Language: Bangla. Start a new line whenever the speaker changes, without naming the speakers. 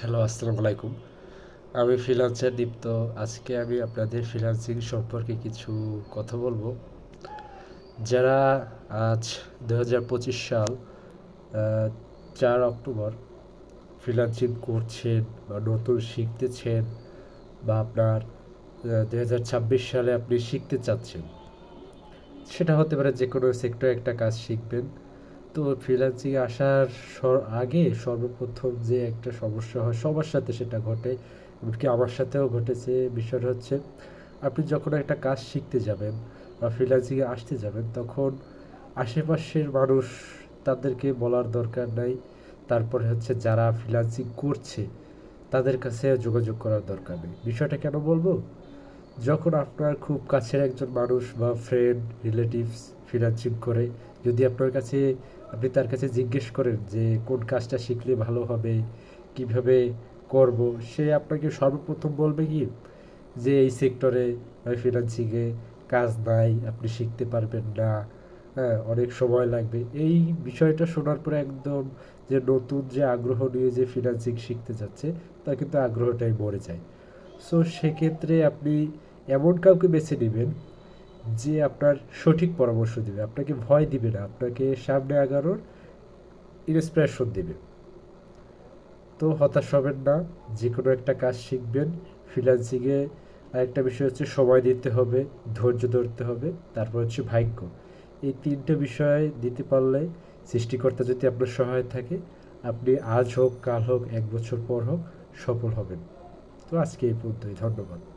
হ্যালো আসসালামু আলাইকুম। আমি ফ্রিলান্সার দীপ্ত। আজকে আমি আপনাদের ফ্রিলান্সিং সম্পর্কে কিছু কথা বলব। যারা আজ দু হাজার পঁচিশ সাল চার অক্টোবর ফ্রিলান্সিং করছেন বা নতুন শিখতেছেন বা আপনার দু হাজার ছাব্বিশ সালে আপনি শিখতে চাচ্ছেন, সেটা হতে পারে যে কোনো সেক্টরে একটা কাজ শিখবেন। তো ফ্রিল্যান্সিং আসার আগে সর্বপ্রথম যে একটা সমস্যা হয় সবার সাথে সেটা ঘটে। এমনকি আমার সাথেও ঘটেছে। বিষয়টা হচ্ছে আপনি যখন একটা কাজ শিখতে যাবেন বা ফ্রিল্যান্সিংয়ে আসতে যাবেন, তখন আশেপাশের মানুষ তাদেরকে বলার দরকার নাই। তারপরে হচ্ছে যারা ফ্রিল্যান্সিং করছে, তাদের কাছে যোগাযোগ করার দরকার নেই। বিষয়টা কেন বলব? যখন আপনার খুব কাছের একজন মানুষ বা ফ্রেন্ড রিলেটিভস ফ্রিল্যান্সিং করে। যদি আপনার কাছে, আপনি তার কাছে জিজ্ঞেস করেন যে, কোন কাজটা শিখলে ভালো হবে, কীভাবে করব, সে আপনাকে সর্বপ্রথম বলবে কি, যে এই সেক্টরে ফিনান্সিংয়ে কাজ নাই, আপনি শিখতে পারবেন না হ্যাঁ অনেক সময় লাগবে। এই বিষয়টা শোনার পরে একদম যে নতুন যে আগ্রহ নিয়ে যে ফিনান্সিং শিখতে যাচ্ছে তা কিন্তু আগ্রহটাই মরে যায়। সো সেক্ষেত্রে আপনি এমন কাউকে বেছে নেবেন যে আপনার সঠিক পরামর্শ দেবে, আপনাকে ভয় দিবে না, আপনাকে সামনে আগানোর ইন্সপিরেশন দেবে। তো হতাশ হবেন না যে কোনো একটা কাজ শিখবেন ফ্রিল্যান্সিংয়ে আরেকটা বিষয় হচ্ছে সময় দিতে হবে, ধৈর্য ধরতে হবে, তারপর হচ্ছে ভাগ্য। এই তিনটে বিষয় দিতে পারলে সৃষ্টিকর্তা যদি আপনার সহায় থাকে, আপনি আজ হোক, কাল হোক, এক বছর পর হোক সফল হবেন। তো আজকে এই পর্যন্তই, ধন্যবাদ।